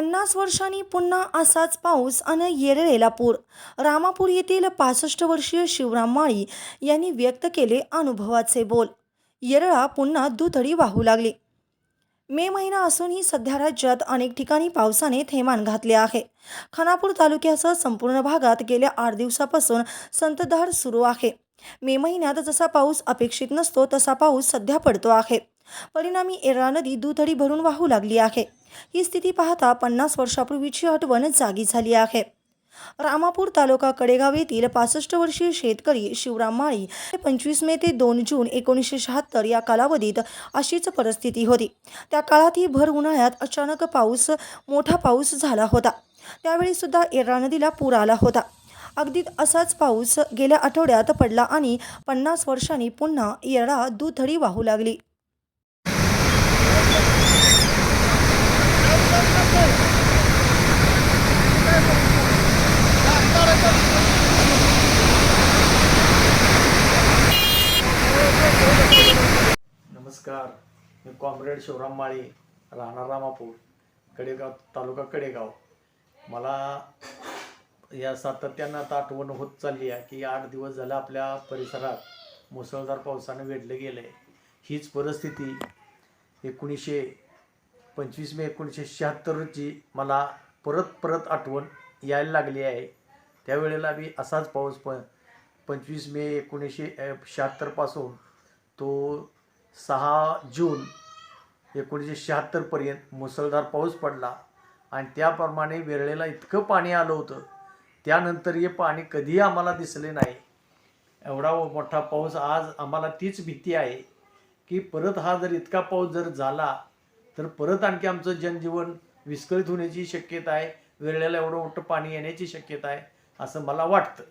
पन्नास वर्षांनी पुन्हा असाच पाऊस अन येरळेला पूर. रामापूर येथील पासष्ट वर्षीय शिवराम माळी यांनी व्यक्त केले अनुभवाचे बोल. येरळा पुन्हा दुथडी वाहू लागली. मे महिना असूनही सध्या राज्यात अनेक ठिकाणी पावसाने थैमान घातले आहे. खानापूर तालुक्यासह संपूर्ण भागात गेल्या आठ दिवसापासून संततधार सुरू आहे. मे महिन्यात जसा पाऊस अपेक्षित नसतो तसा पाऊस सध्या पडतो आहे. परिणामी एरळा नदी दुथडी भरून वाहू लागली आहे. ही स्थिती पाहता पन्नास वर्षापूर्वीची आठवण जागी झाली आहे. रामापूर तालुका कडेगाव येथील पासष्ट वर्षीय शेतकरी शिवराम माळी पंचवीस मे ते दोन जून एकोणीसशे शहात्तर या कालावधीत अशीच परिस्थिती होती. त्या काळातही भर उन्हाळ्यात अचानक पाऊस मोठा पाऊस झाला होता. त्यावेळी सुद्धा एर्रा नदीला पूर आला होता. अगदी असाच पाऊस गेल्या आठवड्यात पडला आणि पन्नास वर्षांनी पुन्हा येरळा दुथडी वाहू लागली. नमस्कार. मी कॉम्रेड शिवराम माळी राहणार रामापूर कडेगाव तालुका कडेगाव. मला या सातत्यानं आता आठवण होत चालली आहे की आठ दिवस झालं आपल्या परिसरात मुसळधार पावसानं वेढलं गेलं. आहे हीच परिस्थिती एकोणीसशे पंचवीस मे एकोणीसशे शहात्तर रोजी मला परत परत आठवण यायला लागली आहे. त्यावेळेला मी असाच पाऊस प पंचवीस मे एकोणीसशे शहात्तरपासून तो सहा जून एकोणीसशे शहात्तरपर्यंत मुसळधार पाऊस पडला आणि त्याप्रमाणे वेरळेला इतकं पाणी आलं होतं. त्यानंतर हे पाणी कधीही आम्हाला दिसले नाही. एवढा मोठा पाऊस आज आम्हाला तीच भीती आहे की परत हा जर इतका पाऊस जर झाला तर परत आणखी आमचं जनजीवन विस्कळीत होण्याची शक्यता आहे. वेरळ्याला एवढं मोठं पाणी येण्याची शक्यता आहे असं मला वाटतं.